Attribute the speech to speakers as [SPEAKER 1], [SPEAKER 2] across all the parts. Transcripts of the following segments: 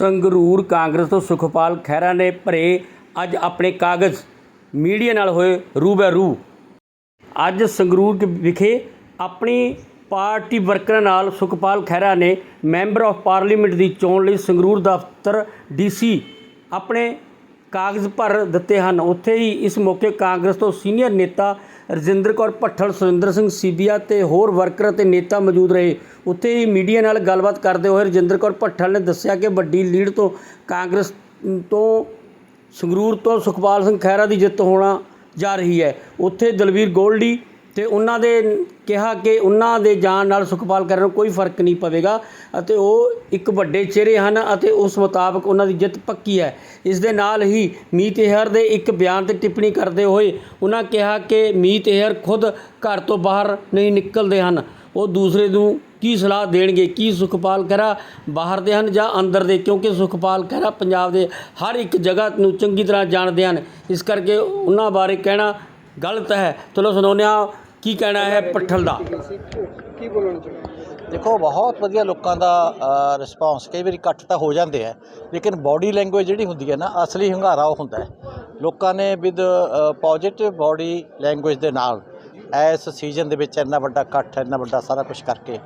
[SPEAKER 1] ਸੰਗਰੂਰ ਕਾਂਗਰਸ ਤੋਂ ਸੁਖਪਾਲ ਖਹਿਰਾ ਨੇ ਭਰੇ ਅੱਜ ਆਪਣੇ ਕਾਗਜ਼। ਮੀਡੀਆ ਨਾਲ ਹੋਏ ਰੂਬਰੂ। ਅੱਜ ਸੰਗਰੂਰ ਵਿਖੇ ਆਪਣੀ ਪਾਰਟੀ ਵਰਕਰਾਂ ਨਾਲ ਸੁਖਪਾਲ ਖਹਿਰਾ ਨੇ ਮੈਂਬਰ ਆਫ ਪਾਰਲੀਮੈਂਟ ਦੀ ਚੋਣ ਲਈ ਸੰਗਰੂਰ ਦਫ਼ਤਰ ਡੀਸੀ ਆਪਣੇ ਕਾਗਜ਼ ਭਰ ਦਿੱਤੇ ਹਨ। ਉੱਥੇ ਹੀ ਇਸ ਮੌਕੇ ਕਾਂਗਰਸ ਤੋਂ ਸੀਨੀਅਰ ਨੇਤਾ ਰਜਿੰਦਰ ਕੌਰ ਭੱਠਲ, ਸੁਰਿੰਦਰ ਸਿੰਘ ਸੀਬੀਆ ਤੇ ਹੋਰ ਵਰਕਰ ਅਤੇ ਨੇਤਾ ਮੌਜੂਦ ਰਹੇ। ਉੱਥੇ ਹੀ ਮੀਡੀਆ ਨਾਲ ਗੱਲਬਾਤ ਕਰਦੇ ਹੋਏ ਰਜਿੰਦਰ ਕੌਰ ਭੱਠਲ ਨੇ ਦੱਸਿਆ ਕਿ ਵੱਡੀ ਲੀਡ ਤੋਂ ਕਾਂਗਰਸ ਤੋਂ, ਸੰਗਰੂਰ ਤੋਂ ਸੁਖਪਾਲ ਸਿੰਘ ਖਹਿਰਾ ਦੀ ਜਿੱਤ ਹੋਣਾ ਜਾ ਰਹੀ ਹੈ। ਉੱਥੇ ਦਲਵੀਰ ਗੋਲਡੀ ਅਤੇ ਉਹਨਾਂ ਦੇ ਕਿਹਾ ਕਿ ਉਹਨਾਂ ਦੇ ਜਾਣ ਨਾਲ ਸੁਖਪਾਲ ਖਹਿਰਾ ਨੂੰ ਕੋਈ ਫ਼ਰਕ ਨਹੀਂ ਪਵੇਗਾ ਅਤੇ ਉਹ ਇੱਕ ਵੱਡੇ ਚਿਹਰੇ ਹਨ ਅਤੇ ਉਸ ਮੁਤਾਬਕ ਉਹਨਾਂ ਦੀ ਜਿੱਤ ਪੱਕੀ ਹੈ। ਇਸ ਦੇ ਨਾਲ ਹੀ ਮੀਤ ਹੇਅਰ ਦੇ ਇੱਕ ਬਿਆਨ ਤੇ ਟਿੱਪਣੀ ਕਰਦੇ ਹੋਏ ਉਹਨਾਂ ਕਿਹਾ ਕਿ ਮੀਤ ਹੇਅਰ ਖੁਦ ਘਰ ਤੋਂ ਬਾਹਰ ਨਹੀਂ ਨਿਕਲਦੇ ਹਨ। ਉਹ ਦੂਸਰੇ ਨੂੰ ਕੀ ਸਲਾਹ ਦੇਣਗੇ? ਕੀ ਸੁਖਪਾਲ ਖਹਿਰਾ ਬਾਹਰ ਦੇ ਹਨ ਜਾਂ ਅੰਦਰ ਦੇ? ਕਿਉਂਕਿ ਸੁਖਪਾਲ ਖਹਿਰਾ ਪੰਜਾਬ ਦੇ ਹਰ ਇੱਕ ਜਗ੍ਹਾ ਨੂੰ ਚੰਗੀ ਤਰ੍ਹਾਂ ਜਾਣਦੇ ਹਨ। ਇਸ ਕਰਕੇ ਉਹਨਾਂ ਬਾਰੇ ਕਹਿਣਾ ਗਲਤ ਹੈ। ਚਲੋ ਸੁਣਾਉਂਦੇ ਹਾਂ ਕੀ ਕਹਿਣਾ ਹੈ ਪੱਠਲ ਦਾ?
[SPEAKER 2] ਦੇਖੋ, ਬਹੁਤ ਵਧੀਆ ਲੋਕਾਂ ਦਾ ਰਿਸਪਾਂਸ ਕਈ ਵਾਰੀ ਕੱਟ ਤਾਂ ਹੋ ਜਾਂਦੇ ਆ, ਲੇਕਿਨ ਬਾਡੀ ਲੈਂਗੁਏਜ ਜਿਹੜੀ ਹੁੰਦੀ ਹੈ ਨਾ, ਅਸਲੀ ਹੰਗਾਰਾ ਉਹ ਹੁੰਦਾ ਹੈ। ਲੋਕਾਂ ਨੇ ਵਿਦ ਪੋਜ਼ਿਟਿਵ ਬਾਡੀ ਲੈਂਗੁਏਜ ਦੇ ਨਾਲ ਇਸ ਸੀਜ਼ਨ ਦੇ ਵਿੱਚ ਇੰਨਾ ਵੱਡਾ ਇਕੱਠ ਇੰਨਾ ਵੱਡਾ ਸਾਰਾ ਕੁਝ ਕਰਕੇ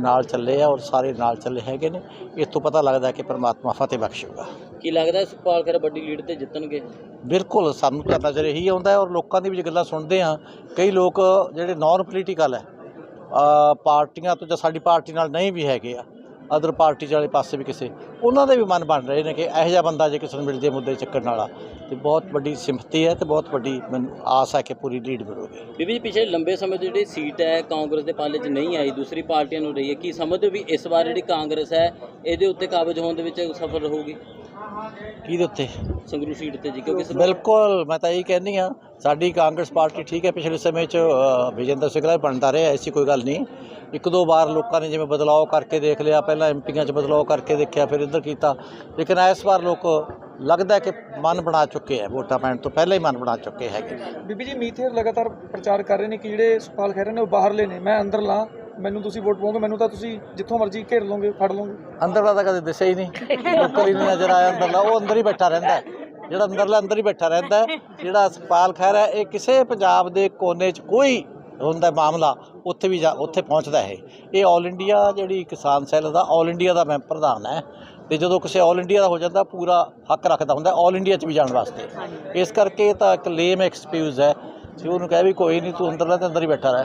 [SPEAKER 2] ਨਾਲ ਚੱਲੇ ਆ ਔਰ ਸਾਰੇ ਨਾਲ ਚੱਲੇ ਹੈਗੇ ਨੇ। ਇੱਥੋਂ ਪਤਾ ਲੱਗਦਾ ਕਿ ਪਰਮਾਤਮਾ ਫਤਿਹ ਬਖਸ਼ੂਗਾ
[SPEAKER 3] ਕੀ ਲੱਗਦਾ ਸੁਖਪਾਲ ਖਹਿਰਾ ਵੱਡੀ ਲੀਡ ਤੇ ਜਿੱਤਣਗੇ?
[SPEAKER 2] ਬਿਲਕੁਲ ਸਾਨੂੰ ਤਾਂ ਨਜ਼ਰ ਇਹੀ ਆਉਂਦਾ ਔਰ ਲੋਕਾਂ ਦੀ ਵੀ ਗੱਲਾਂ ਸੁਣਦੇ ਆ ਕਈ ਲੋਕ ਜਿਹੜੇ ਨਾਨ ਪੋਲੀਟੀਕਲ ਹੈ ਪਾਰਟੀਆਂ ਤੋਂ ਜਾਂ ਸਾਡੀ ਪਾਰਟੀ ਨਾਲ ਨਹੀਂ ਵੀ ਹੈਗੇ ਆ ਅਦਰ ਪਾਰਟੀ ਵਾਲੇ ਪਾਸੇ ਵੀ ਕਿਸੇ ਉਹਨਾਂ ਦੇ ਵੀ ਮਨ ਬਣ ਰਹੇ ਨੇ ਕਿ ਇਹੋ ਜਿਹਾ ਬੰਦਾ ਜੇ ਕਿਸੇ ਨੂੰ ਮਿਲ ਜੇ ਮੁੱਦੇ ਚੱਕਣ ਵਾਲਾ। ਤੇ ਬਹੁਤ ਵੱਡੀ ਸਿੰਪਥੀ ਹੈ ਤੇ ਬਹੁਤ ਵੱਡੀ ਮੈਨੂੰ ਆਸ ਹੈ ਕਿ ਪੂਰੀ ਲੀਡ ਮਿਲੂਗੀ
[SPEAKER 3] ਬੀਬੀ ਜੀ, ਪਿਛਲੇ ਲੰਬੇ ਸਮੇਂ ਤੋਂ ਜਿਹੜੀ ਸੀਟ ਹੈ ਕਾਂਗਰਸ ਦੇ ਪਾਲੇ 'ਚ ਨਹੀਂ ਆਈ, ਦੂਸਰੀ ਪਾਰਟੀਆਂ ਨੂੰ ਰਹੀ ਹੈ। ਕੀ ਸਮਝਦੇ ਹੋ ਵੀ ਇਸ ਵਾਰ ਜਿਹੜੀ ਕਾਂਗਰਸ ਹੈ, ਇਹਦੇ ਉੱਤੇ ਕਾਬਜ ਹੋਣ ਦੇ ਵਿੱਚ ਸਫਲ ਰਹੂਗੀ?
[SPEAKER 2] ਕਿਹਦੇ ਉੱਤੇ?
[SPEAKER 3] ਸੰਗਰੂ ਸੀਟ ਤੇ ਜੀ ਕਿਉਂਕਿ
[SPEAKER 2] ਬਿਲਕੁਲ ਮੈਂ ਤਾਂ ਇਹੀ ਕਹਿੰਦੀ ਆ ਸਾਡੀ ਕਾਂਗਰਸ ਪਾਰਟੀ ਠੀਕ ਹੈ ਪਿਛਲੇ ਸਮੇਂ 'ਚ ਅ, ਵਿਜੇਂਦਰ ਸਿੰਘਲਾ ਵੀ ਬਣਦਾ ਰਿਹਾ ਐਸੀ ਕੋਈ ਗੱਲ ਨਹੀਂ। ਇੱਕ ਦੋ ਵਾਰ ਲੋਕਾਂ ਨੇ ਜਿਵੇਂ ਬਦਲਾਅ ਕਰਕੇ ਦੇਖ ਲਿਆ ਪਹਿਲਾਂ ਐਮਪੀਆਂ 'ਚ ਬਦਲਾਅ ਕਰਕੇ ਦੇਖਿਆ ਫਿਰ ਇੱਧਰ ਕੀਤਾ। ਲੇਕਿਨ ਇਸ ਵਾਰ ਲੋਕ ਲੱਗਦਾ ਹੈ ਕਿ ਮਨ ਬਣਾ ਚੁੱਕੇ ਹੈ ਵੋਟਾਂ ਪੈਣ ਤੋਂ ਪਹਿਲਾਂ ਹੀ ਮਨ ਬਣਾ ਚੁੱਕੇ ਹੈਗੇ
[SPEAKER 4] ਬੀਬੀ ਜੀ ਮੀਥੇਰ ਲਗਾਤਾਰ ਪ੍ਰਚਾਰ ਕਰ ਰਹੇ ਨੇ ਕਿ ਜਿਹੜੇ ਸੁਖਪਾਲ ਖਹਿਰਾ ਨੇ ਉਹ ਬਾਹਰਲੇ ਨੇ ਮੈਂ ਅੰਦਰ ਲਾਂ। ਮੈਨੂੰ ਤੁਸੀਂ ਵੋਟ ਪਾਉਂਗੇ ਮੈਨੂੰ ਤਾਂ ਤੁਸੀਂ ਜਿੱਥੋਂ ਮਰਜ਼ੀ ਘੇਰ ਲਓਗੇ, ਫੜ ਲਓਗੇ।
[SPEAKER 2] ਅੰਦਰਲਾ ਤਾਂ ਕਦੇ ਦਿਸਿਆ ਹੀ ਨਹੀਂ। ਲੋਕਲ ਹੀ ਨਜ਼ਰ ਆਇਆ ਅੰਦਰਲਾ, ਉਹ ਅੰਦਰ ਹੀ ਬੈਠਾ ਰਹਿੰਦਾ ਹੈ। ਜਿਹੜਾ ਅੰਦਰਲਾ, ਅੰਦਰ ਹੀ ਬੈਠਾ ਰਹਿੰਦਾ ਜਿਹੜਾ ਸੁਖਪਾਲ ਖਹਿਰਾ ਹੈ, ਇਹ ਕਿਸੇ ਪੰਜਾਬ ਦੇ ਕੋਨੇ 'ਚ ਕੋਈ ਹੁੰਦਾ ਮਾਮਲਾ, ਉੱਥੇ ਵੀ ਜਾ, ਉੱਥੇ ਪਹੁੰਚਦਾ ਹੈ ਇਹ ਆਲ ਇੰਡੀਆ ਜਿਹੜੀ ਕਿਸਾਨ ਸੈੱਲ ਦਾ ਆਲ ਇੰਡੀਆ ਦਾ ਮੈਂ ਪ੍ਰਧਾਨ ਹੈ। ਤੇ ਜਦੋਂ ਕਿਸੇ ਆਲ ਇੰਡੀਆ ਦਾ ਹੋ ਜਾਂਦਾ, ਪੂਰਾ ਹੱਕ ਰੱਖਦਾ ਹੁੰਦਾ ਆਲ ਇੰਡੀਆ 'ਚ ਵੀ ਜਾਣ ਵਾਸਤੇ। ਇਸ ਕਰਕੇ ਇਹ ਤਾਂ ਇੱਕ ਲੇਮ ਐਕਸਕਿਊਜ਼ ਹੈ। ਜੇ ਉਹਨੂੰ ਕਹੇ ਵੀ ਕੋਈ ਨਹੀਂ, ਤੂੰ ਅੰਦਰਲਾ ਤੇ ਅੰਦਰ ਹੀ ਬੈਠਾ ਰਹਿ।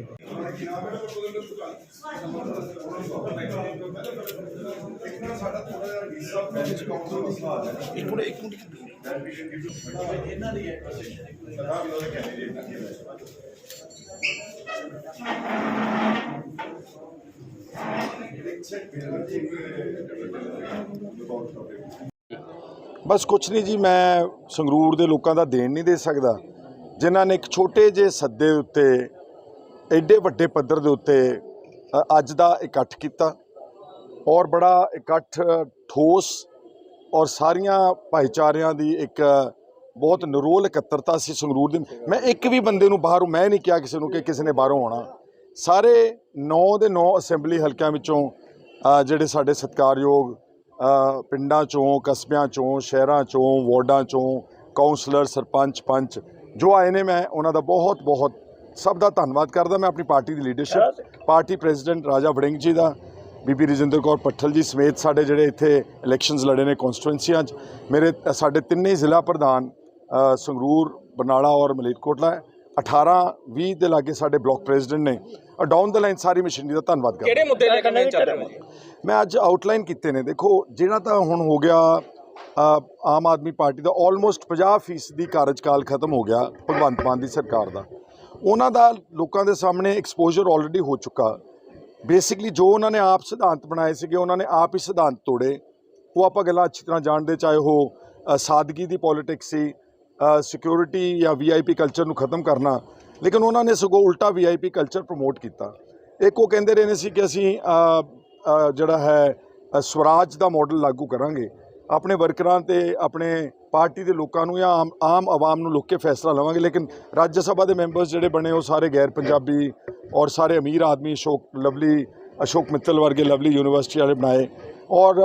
[SPEAKER 5] ਬਸ ਕੁਛ ਨਹੀਂ ਜੀ, ਮੈਂ ਸੰਗਰੂਰ ਦੇ ਲੋਕਾਂ ਦਾ ਦੇਣ ਨਹੀਂ ਦੇ ਸਕਦਾ। ਜਿਨ੍ਹਾਂ ਨੇ ਇੱਕ ਛੋਟੇ ਜਿਹੇ ਸੱਦੇ ਉੱਤੇ ਐਡੇ ਵੱਡੇ ਪੱਧਰ ਦੇ ਉੱਤੇ ਅੱਜ ਦਾ ਇਕੱਠ ਕੀਤਾ ਔਰ ਬੜਾ ਇਕੱਠ ਠੋਸ ਔਰ ਸਾਰੀਆਂ ਭਾਈਚਾਰਿਆਂ ਦੀ ਇੱਕ ਬਹੁਤ ਨਿਰੋਲ ਇਕੱਤਰਤਾ ਸੀ ਸੰਗਰੂਰ ਦੀ। ਮੈਂ ਇੱਕ ਵੀ ਬੰਦੇ ਨੂੰ ਬਾਹਰੋਂ, ਮੈਂ ਨਹੀਂ ਕਿਹਾ ਕਿਸੇ ਨੂੰ ਕਿ ਕਿਸੇ ਨੇ ਬਾਹਰੋਂ ਆਉਣਾ। ਸਾਰੇ 9 ਦੇ 9 ਅਸੈਂਬਲੀ ਹਲਕਿਆਂ ਵਿੱਚੋਂ ਜਿਹੜੇ ਸਾਡੇ ਸਤਿਕਾਰਯੋਗ ਪਿੰਡਾਂ ਚੋਂ, ਕਸਬਿਆਂ ਚੋਂ, ਸ਼ਹਿਰਾਂ ਚੋਂ, ਵਾਰਡਾਂ ਚੋਂ ਕਾਉਂਸਲਰ ਸਰਪੰਚ, ਪੰਚ ਜੋ ਆਏ ਨੇ, ਮੈਂ ਉਹਨਾਂ ਦਾ ਬਹੁਤ ਬਹੁਤ ਸਭ ਦਾ ਧੰਨਵਾਦ ਕਰਦਾ ਮੈਂ ਆਪਣੀ ਪਾਰਟੀ ਦੀ leadership party president Raja Warring ji ਦਾ ਬੀਬੀ ਰਜਿੰਦਰ ਕੌਰ ਪੱਠਲ ਜੀ ਸਮੇਤ ਸਾਡੇ ਜਿਹੜੇ ਇੱਥੇ ਇਲੈਕਸ਼ਨਸ ਲੜੇ ਨੇ ਕਨਸਟੀਟੂਐਂਸੀਆਂ 'ਚ। ਮੇਰੇ ਸਾਡੇ ਤਿੰਨੇ ਜ਼ਿਲ੍ਹਾ ਪ੍ਰਧਾਨ ਸੰਗਰੂਰ ਬਰਨਾਲਾ ਔਰ ਮਲੇਰਕੋਟਲਾ ਹੈ। 18 20 ਦੇ ਲਾਗੇ ਸਾਡੇ ਬਲਾਕ ਪ੍ਰੈਜ਼ੀਡੈਂਟ ਨੇ। ਡਾਊਨ ਦ ਲਾਈਨ ਸਾਰੀ ਮਸ਼ੀਨਰੀ ਦਾ ਧੰਨਵਾਦ ਕਰਦਾ।
[SPEAKER 4] ਕਿਹੜੇ ਮੁੱਦੇ ਲੈ ਕੇ ਮੈਂ ਚੱਲ ਰਹੇ
[SPEAKER 5] ਮੈਂ ਅੱਜ ਆਊਟਲਾਈਨ ਕੀਤੇ ਨੇ। ਦੇਖੋ ਜਿਹੜਾ ਤਾਂ ਹੁਣ ਹੋ ਗਿਆ ਆਮ ਆਦਮੀ ਪਾਰਟੀ ਦਾ ਆਲਮੋਸਟ 50% ਦੀ ਕਾਰਜਕਾਲ ਖਤਮ ਹੋ ਗਿਆ ਭਗਵੰਤ ਮਾਨ ਦੀ ਸਰਕਾਰ ਦਾ। ਉਹਨਾਂ ਦਾ ਲੋਕਾਂ ਦੇ ਸਾਹਮਣੇ ਐਕਸਪੋਜ਼ਰ ਆਲਰੇਡੀ ਹੋ ਚੁੱਕਾ। ਬੇਸਿਕਲੀ ਜੋ ਉਹਨਾਂ ਨੇ ਆਪ ਸਿਧਾਂਤ ਬਣਾਏ ਸੀਗੇ, ਉਹਨਾਂ ਨੇ ਆਪ ਹੀ ਸਿਧਾਂਤ ਤੋੜੇ। ਉਹ ਆਪਾਂ ਗੱਲਾਂ ਅੱਛੀ ਤਰ੍ਹਾਂ ਜਾਣਦੇ, ਚਾਹੇ ਉਹ ਸਾਦਗੀ ਦੀ ਪੋਲਿਟਿਕਸ ਸੀ ਸਿਕਿਉਰਿਟੀ ਜਾਂ ਵੀਆਈਪੀ ਕਲਚਰ ਨੂੰ ਖਤਮ ਕਰਨਾ। ਲੇਕਿਨ ਉਹਨਾਂ ਨੇ ਸਗੋਂ ਉਲਟਾ ਵੀਆਈਪੀ ਕਲਚਰ ਪ੍ਰਮੋਟ ਕੀਤਾ। ਇੱਕ ਉਹ ਕਹਿੰਦੇ ਰਹੇ ਨੇ ਸੀ ਕਿ ਅਸੀਂ ਜਿਹੜਾ ਹੈ ਸਵਰਾਜ ਦਾ ਮਾਡਲ ਲਾਗੂ ਕਰਾਂਗੇ। ਆਪਣੇ ਵਰਕਰਾਂ ਤੇ ਆਪਣੇ ਪਾਰਟੀ ਦੇ ਲੋਕਾਂ ਨੂੰ ਜਾਂ ਆਮ ਆਮ ਆਵਾਮ ਨੂੰ ਲੋਕ ਕੇ ਫੈਸਲਾ ਲਵਾਂਗੇ। ਲੇਕਿਨ ਰਾਜ ਸਭਾ ਦੇ ਮੈਂਬਰਸ ਜਿਹੜੇ ਬਣੇ, ਉਹ ਸਾਰੇ ਗੈਰ ਪੰਜਾਬੀ ਔਰ ਸਾਰੇ ਅਮੀਰ ਆਦਮੀ, ਅਸ਼ੋਕ ਲਵਲੀ, ਅਸ਼ੋਕ ਮਿੱਤਲ ਵਰਗੇ ਲਵਲੀ ਯੂਨੀਵਰਸਿਟੀ ਵਾਲੇ ਬਣਾਏ। ਔਰ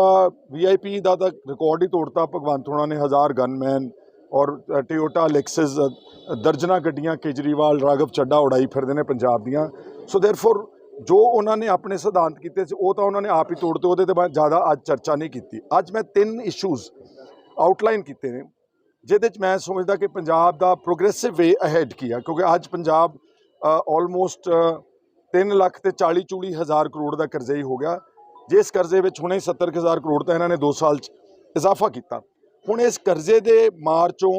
[SPEAKER 5] ਵੀਆਈਪੀ ਦਾ ਤਾਂ ਰਿਕਾਰਡ ਹੀ ਤੋੜਤਾ। ਭਗਵੰਤ ਹੋਣਾ ਨੇ ਹਜ਼ਾਰ ਗਨਮੈਨ ਔਰ ਟਿਓਟਾ ਲੈਕਸਸ ਦਰਜਨਾ ਗੱਡੀਆਂ ਕੇਜਰੀਵਾਲ, ਰਾਘਵ ਚੱਡਾ ਉਡਾਈ ਫਿਰਦੇ ਨੇ ਪੰਜਾਬ ਦੀਆਂ। ਸੋ ਦੇਅਰਫੋਰ ਜੋ ਉਹਨਾਂ ਨੇ ਆਪਣੇ ਸਿਧਾਂਤ ਕੀਤੇ ਸੀ, ਉਹ ਤਾਂ ਉਹਨਾਂ ਨੇ ਆਪ ਹੀ ਤੋੜਤੇ ਉਹਦੇ ਤੇ ਮੈਂ ਜ਼ਿਆਦਾ ਅੱਜ ਚਰਚਾ ਨਹੀਂ ਕੀਤੀ। ਅੱਜ ਮੈਂ ਤਿੰਨ ਇਸ਼ੂਜ਼ ਆਊਟਲਾਈਨ ਕੀਤੇ ਨੇ, ਜਿਹਦੇ ਚ ਮੈਂ ਸਮਝਦਾ ਕਿ ਪੰਜਾਬ ਦਾ ਪ੍ਰੋਗਰੈਸਿਵ ਵੇ ਅਹੈਡ ਕੀਆ ਕਿਉਂਕਿ ਅੱਜ ਪੰਜਾਬ ਆਲਮੋਸਟ 3 ਲੱਖ ਤੇ 40 ਚੂਲੀ ਹਜ਼ਾਰ ਕਰੋੜ ਦਾ ਕਰਜ਼ਈ ਹੋ ਗਿਆ। ਜਿਸ ਕਰਜ਼ੇ ਵਿੱਚ ਹੁਣੇ 70 ਕੁ ਹਜ਼ਾਰ ਕਰੋੜ ਤਾਂ ਇਹਨਾਂ ਨੇ 2 ਸਾਲ ਚ ਇਜ਼ਾਫਾ ਕੀਤਾ। ਹੁਣ ਇਸ ਕਰਜ਼ੇ ਦੇ ਮਾਰ ਚੋਂ,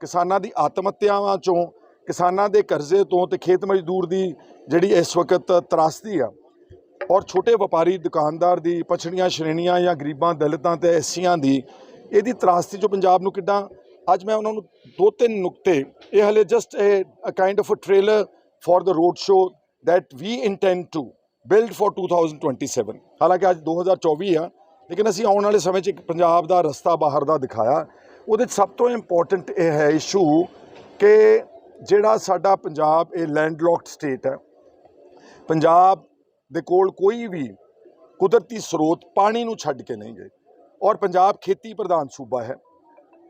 [SPEAKER 5] ਕਿਸਾਨਾਂ ਦੀ ਆਤਮ ਹੱਤਿਆਵਾਂ ਚੋਂ ਕਿਸਾਨਾਂ ਦੇ ਕਰਜ਼ੇ ਤੋਂ ਤੇ ਖੇਤ ਮਜ਼ਦੂਰ ਦੀ ਜਿਹੜੀ ਇਸ ਵਕਤ ਤਰਾਸਦੀ ਆ ਔਰ ਛੋਟੇ ਵਪਾਰੀ, ਦੁਕਾਨਦਾਰ ਦੀ, ਪਛੜੀਆਂ ਸ਼੍ਰੇਣੀਆਂ ਜਾਂ ਗਰੀਬਾਂ, ਦਲਿਤਾਂ ਤੇ ਐਸੀਆਂ ਦੀ ਇਹਦੀ ਤਰਾਸਦੀ ਜੋ ਪੰਜਾਬ ਨੂੰ ਕਿੱਦਾਂ, ਅੱਜ ਮੈਂ ਉਹਨਾਂ ਨੂੰ ਦੋ ਤਿੰਨ ਨੁਕਤੇ, ਇਹ ਹਲੇ just a kind of a trailer for the road show that we intend to build for 2027 ਹਾਲਾਂਕਿ ਅੱਜ 2024 ਆ, ਲੇਕਿਨ ਅਸੀਂ ਆਉਣ ਵਾਲੇ ਸਮੇਂ 'ਚ ਇੱਕ ਪੰਜਾਬ ਦਾ ਰਸਤਾ ਬਾਹਰ ਦਾ ਦਿਖਾਇਆ। ਉਹਦੇ 'ਚ ਸਭ ਤੋਂ ਇੰਪੋਰਟੈਂਟ ਇਹ ਹੈ ਇਸ਼ੂ ਕਿ ਜਿਹੜਾ ਸਾਡਾ ਪੰਜਾਬ, ਇਹ ਲੈਂਡਲੌਕਡ ਸਟੇਟ ਹੈ। ਪੰਜਾਬ ਦੇ ਕੋਲ ਕੋਈ ਵੀ ਕੁਦਰਤੀ ਸਰੋਤ ਪਾਣੀ ਨੂੰ ਛੱਡ ਕੇ ਨਹੀਂ ਗਏ। ਔਰ ਪੰਜਾਬ ਖੇਤੀ ਪ੍ਰਧਾਨ ਸੂਬਾ ਹੈ।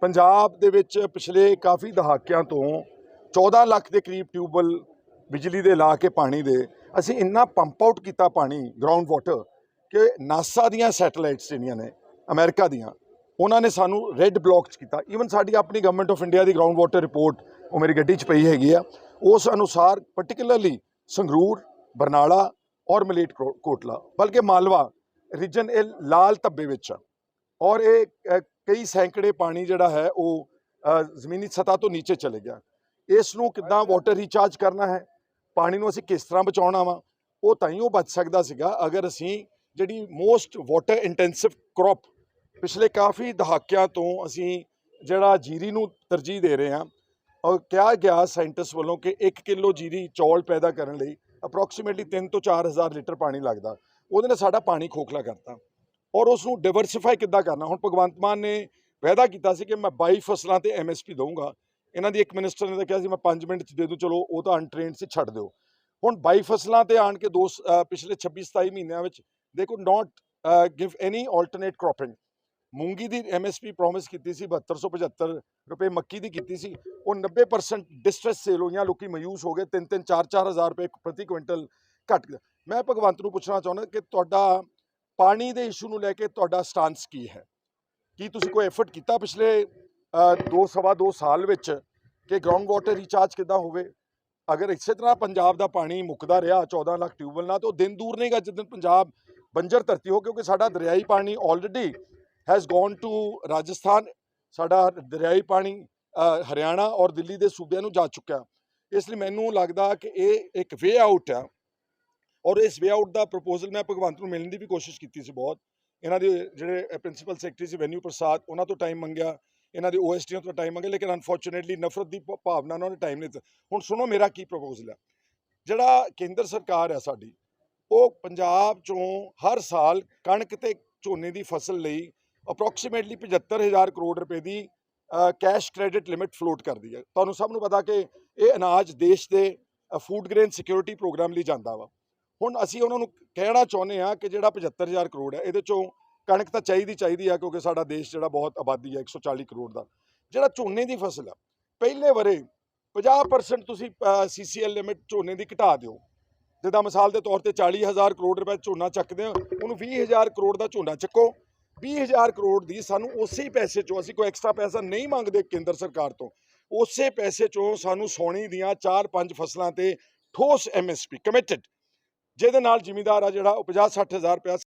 [SPEAKER 5] ਪੰਜਾਬ ਦੇ ਵਿੱਚ ਪਿਛਲੇ ਕਾਫੀ ਦਹਾਕਿਆਂ ਤੋਂ 14 ਲੱਖ ਦੇ ਕਰੀਬ ਟਿਊਬਵੈੱਲ ਬਿਜਲੀ ਦੇ ਲਾ ਕੇ ਪਾਣੀ ਦੇ ਅਸੀਂ ਇੰਨਾ ਪੰਪ ਆਊਟ ਕੀਤਾ ਪਾਣੀ ਗਰਾਊਂਡ ਵਾਟਰ ਕਿ ਨਾਸਾ ਦੀਆਂ ਸੈਟੇਲਾਈਟਸ ਜਿਹੜੀਆਂ ਨੇ, ਅਮਰੀਕਾ ਦੀਆਂ, ਉਹਨਾਂ ਨੇ ਸਾਨੂੰ ਰੈੱਡ ਬਲੌਕ ਕੀਤਾ। ਈਵਨ ਸਾਡੀ ਆਪਣੀ ਗਵਰਨਮੈਂਟ ਆਫ ਇੰਡੀਆ ਦੀ ਗਰਾਊਂਡ ਵਾਟਰ ਰਿਪੋਰਟ ਉਹ ਮੇਰੀ ਗੱਡੀ 'ਚ ਪਈ ਹੈਗੀ ਆ। ਉਸ ਅਨੁਸਾਰ ਪਾਰਟਿਕੂਲਰਲੀ ਸੰਗਰੂਰ, ਬਰਨਾਲਾ ਔਰ ਮਲੇਟ ਕੋਟਲਾ, ਬਲਕਿ ਮਾਲਵਾ ਰੀਜਨ ਇਹ ਲਾਲ ਧੱਬੇ ਵਿੱਚ ਆ। ਔਰ ਇਹ ਕਈ ਸੈਂਕੜੇ ਪਾਣੀ ਜਿਹੜਾ ਹੈ ਉਹ ਜ਼ਮੀਨੀ ਸਤ੍ਹਾ ਤੋਂ ਨੀਚੇ ਚਲੇ ਗਿਆ। ਇਸ ਨੂੰ ਕਿੱਦਾਂ ਵਾਟਰ ਰੀਚਾਰਜ ਕਰਨਾ ਹੈ, ਪਾਣੀ ਨੂੰ ਅਸੀਂ ਕਿਸ ਤਰ੍ਹਾਂ ਬਚਾਉਣਾ ਵਾ, ਉਹ ਤਾਂ ਹੀ ਉਹ ਬਚ ਸਕਦਾ ਸੀਗਾ ਅਗਰ ਅਸੀਂ ਜਿਹੜੀ ਮੋਸਟ ਵਾਟਰ ਇੰਟੈਂਸਿਵ ਕ੍ਰੌਪ ਪਿਛਲੇ ਕਾਫੀ ਦਹਾਕਿਆਂ ਤੋਂ ਅਸੀਂ ਜਿਹੜਾ ਜੀਰੀ ਨੂੰ ਤਰਜੀਹ ਦੇ ਰਹੇ ਹਾਂ ਔਰ ਕਿਹਾ ਗਿਆ ਸਾਇੰਟਿਸਟ ਵੱਲੋਂ ਕਿ 1 ਕਿਲੋ ਜੀਰੀ ਚੌਲ ਪੈਦਾ ਕਰਨ ਲਈ ਅਪਰੋਕਸੀਮੇਟਲੀ 3 ਤੋਂ 4000 ਲੀਟਰ ਪਾਣੀ ਲੱਗਦਾ। ਉਹਦੇ ਨਾਲ ਸਾਡਾ ਪਾਣੀ ਖੋਖਲਾ ਕਰਤਾ। ਔਰ ਉਸ ਨੂੰ ਡਿਵਰਸਿਫਾਈ ਕਿੱਦਾਂ ਕਰਨਾ? ਹੁਣ ਭਗਵੰਤ ਮਾਨ ਨੇ ਵਾਅਦਾ ਕੀਤਾ ਸੀ ਕਿ ਮੈਂ 22 ਫਸਲਾਂ ਤੇ ਐਮਐਸਪੀ ਦਊਂਗਾ। ਇਹਨਾਂ ਦੀ ਇੱਕ ਮਿਨਿਸਟਰ ਨੇ ਤਾਂ ਕਿਹਾ ਸੀ, ਮੈਂ 5 ਮਿੰਟ ਚ ਦੇ ਦੂੰ, ਚਲੋ ਉਹ ਤਾਂ ਅਨਟ੍ਰੇਨਡ ਸੀ, ਛੱਡ ਦਿਓ। ਹੁਣ 22 ਫਸਲਾਂ ਤੇ ਆਣ ਕੇ ਦੋ ਸ- ਪਿਛਲੇ 26 27 ਮਹੀਨਿਆਂ ਵਿੱਚ ਦੇ could not give any alternate cropping ਮੂੰਗੀ ਦੀ ਐਮਐਸਪੀ ਪ੍ਰੋਮਿਸ ਕੀਤੀ ਸੀ 7275 ਰੁਪਏ ਮੱਕੀ ਦੀ ਕੀਤੀ ਸੀ। ਉਹ 90% ਡਿਸਟ੍ਰੈਸ ਸੇਲ ਹੋਈਆਂ ਲੋਕੀ ਮਾਯੂਸ ਹੋ ਗਏ। 3 3 4 4000 ਰੁਪਏ ਪ੍ਰਤੀ ਕੁਇੰਟਲ ਘਟ ਗਿਆ ਮੈਂ ਭਗਵੰਤ ਨੂੰ ਪੁੱਛਣਾ ਚਾਹੁੰਦਾ ਕਿ ਤੁਹਾਡਾ ਪਾਣੀ ਦੇ ਇਸ਼ੂ ਨੂੰ ਲੈ ਕੇ ਤੁਹਾਡਾ ਸਟਾਂਸ ਕੀ ਹੈ? ਕੀ ਤੁਸੀਂ ਕੋਈ ਐਫਰਟ ਕੀਤਾ ਪਿਛਲੇ ਅ, ਦੋ ਸਵਾ ਦੋ ਸਾਲ ਵਿੱਚ ਕਿ ਗਰਾਊਂਡ ਵਾਟਰ ਰੀਚਾਰਜ ਕਿੱਦਾਂ ਹੋਵੇ? ਅਗਰ ਇਸੇ ਤਰ੍ਹਾਂ ਪੰਜਾਬ ਦਾ ਪਾਣੀ ਮੁੱਕਦਾ ਰਿਹਾ 14 ਲੱਖ ਟਿਊਬਵੈਲ ਨਾਲ ਤਾਂ ਉਹ ਦਿਨ ਦੂਰ ਨਹੀਂਗਾ ਜਿੱਦਣ ਪੰਜਾਬ ਬੰਜਰ ਧਰਤੀ ਹੋ ਕਿਉਂਕਿ ਸਾਡਾ ਦਰਿਆਈ ਪਾਣੀ already has gone to Rajasthan ਸਾਡਾ ਦਰਿਆਈ ਪਾਣੀ ਹਰਿਆਣਾ ਔਰ ਦਿੱਲੀ ਦੇ ਸੂਬਿਆਂ ਨੂੰ ਜਾ ਚੁੱਕਾ ਇਸ ਲਈ ਮੈਨੂੰ ਲੱਗਦਾ ਕਿ ਇਹ ਇੱਕ ਵੇ ਆਊਟ ਆ ਔਰ ਇਸ ਵੇ ਆਊਟ ਦਾ ਪ੍ਰਪੋਜ਼ਲ ਮੈਂ ਭਗਵੰਤ ਨੂੰ ਮਿਲਣ ਦੀ ਵੀ ਕੋਸ਼ਿਸ਼ ਕੀਤੀ ਸੀ ਬਹੁਤ। ਇਹਨਾਂ ਦੇ ਜਿਹੜੇ ਪ੍ਰਿੰਸੀਪਲ ਸੈਕਟਰੀ ਸੀ ਵੈਨਿਊ ਪ੍ਰਸਾਦ ਉਹਨਾਂ ਤੋਂ ਟਾਈਮ ਮੰਗਿਆ। ਇਹਨਾਂ ਦੇ ਓਐਸਟੀਆਂ ਤੋਂ ਟਾਈਮ ਮੰਗਿਆ, ਲੇਕਿਨ ਅਨਫੋਰਚੂਨੇਟਲੀ ਨਫ਼ਰਤ ਦੀ ਭਾਵਨਾ ਉਹਨਾਂ ਨੇ ਟਾਈਮ ਨਹੀਂ ਦਿੱਤਾ। ਹੁਣ ਸੁਣੋ ਮੇਰਾ ਕੀ ਪ੍ਰਪੋਜ਼ਲ ਹੈ। ਜਿਹੜਾ ਕੇਂਦਰ ਸਰਕਾਰ ਹੈ ਸਾਡੀ, ਉਹ ਪੰਜਾਬ ਚੋਂ ਹਰ ਸਾਲ ਕਣਕ ਤੇ ਝੋਨੇ ਦੀ ਫਸਲ ਲਈ ਅਪਰੋਕਸੀਮੇਟਲੀ 75000 ਕਰੋੜ ਰੁਪਏ ਦੀ ਕੈਸ਼ ਕ੍ਰੈਡਿਟ ਲਿਮਿਟ ਫਲੋਟ ਕਰਦੀ ਹੈ। ਤੁਹਾਨੂੰ ਸਭ ਨੂੰ ਪਤਾ ਕਿ ਇਹ ਅਨਾਜ ਦੇਸ਼ ਦੇ ਫੂਡ ਗ੍ਰੇਨ ਸਿਕਿਉਰਿਟੀ ਪ੍ਰੋਗਰਾਮ ਲਈ ਜਾਂਦਾ ਵਾ। ਹੁਣ ਅਸੀਂ ਉਹਨਾਂ ਨੂੰ ਕਹਿਣਾ ਚਾਹੁੰਦੇ ਆ ਕਿ ਜਿਹੜਾ 75000 ਕਰੋੜ ਹੈ, ਇਹਦੇ ਚੋਂ ਕਣਕ ਤਾਂ ਚਾਹੀਦੀ ਚਾਹੀਦੀ ਆ ਕਿਉਂਕਿ ਸਾਡਾ ਦੇਸ਼ ਜਿਹੜਾ ਬਹੁਤ ਆਬਾਦੀ ਹੈ 140 ਕਰੋੜ ਦਾ। ਜਿਹੜਾ ਝੋਨੇ ਦੀ ਫਸਲ ਆ, ਪਹਿਲੇ ਵਰੇ 50% ਤੁਸੀਂ ਸੀਸੀਐਲ ਲਿਮਿਟ ਝੋਨੇ ਦੀ ਘਟਾ ਦਿਓ। ਜਿੱਦਾਂ ਮਿਸਾਲ ਦੇ ਤੌਰ ਤੇ 40000 ਕਰੋੜ ਰੁਪਏ ਝੋਨਾ ਚੱਕਦੇ ਹੋ ਉਹਨੂੰ 20000 ਕਰੋੜ ਦਾ ਝੋਨਾ ਚੱਕੋ। 20000 ਕਰੋੜ ਦੀ ਸਾਨੂੰ ਉਸੇ ਪੈਸੇ ਚੋਂ ਅਸੀਂ ਕੋਈ ਐਕਸਟਰਾ ਪੈਸਾ ਨਹੀਂ ਮੰਗਦੇ ਕੇਂਦਰ ਸਰਕਾਰ ਤੋਂ। ਉਸੇ ਪੈਸੇ ਚੋਂ ਸਾਨੂੰ ਸੋਣੀ ਦੀਆਂ 4-5 ਫਸਲਾਂ ਤੇ ਠੋਸ ਐਮਐਸਪੀ ਕਮਿਟਡ ਜਿਹਦੇ ਨਾਲ ਜਿਮੀਦਾਰ ਆ ਜਿਹੜਾ ਉਹ 50 60000 ਰੁਪਇਆ